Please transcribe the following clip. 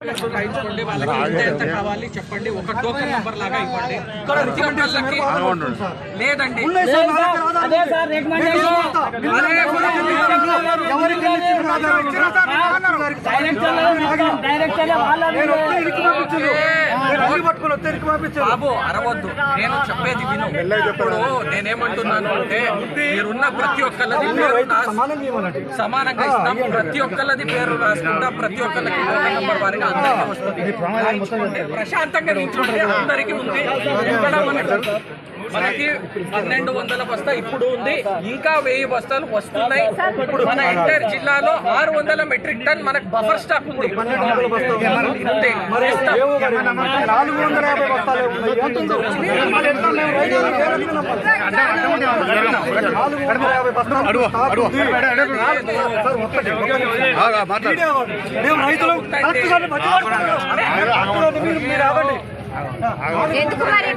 రాయించుకోండి వాళ్ళకి ఎంత ఎంత కావాలి చెప్పండి. ఒక టోకెన్ నెంబర్ లాగా ఇవ్వండి. లేదండి. అదే సార్ రికమెండేషన్ డైరెక్ట్ బాబు అరవద్దు. నేను చెప్పేది విను. ఇప్పుడు నేనేమంటున్నాను అంటే మీరున్న ప్రతి ఒక్కళ్ళది పేరు సమానంగా ఇస్తాం. ప్రతి ఒక్కళ్ళది పేరు రాసుకుంటా ప్రతి ఒక్కళ్ళకి నెంబర్ వారిగా అందరికీ వస్తుంది. ప్రశాంతంగా నిల్చుంటే అందరికీ ఉంది. ఇక్కడ మనకి మనకి పన్నెండు వందల బస్తా ఇప్పుడు ఉంది. ఇంకా వెయ్యి బస్తాలు వస్తున్నాయి. ఇప్పుడు మన ఎంటైర్ జిల్లాలో ఆరు వందల మెట్రిక్ టన్ మనకు బఫర్ స్టాక్ ఉంది. నాలుగు వందల యాభై బస్తాలే నాలుగు వందల యాభై బస్తాలు మేము రైతులు మీరు- ఎందుకు మరి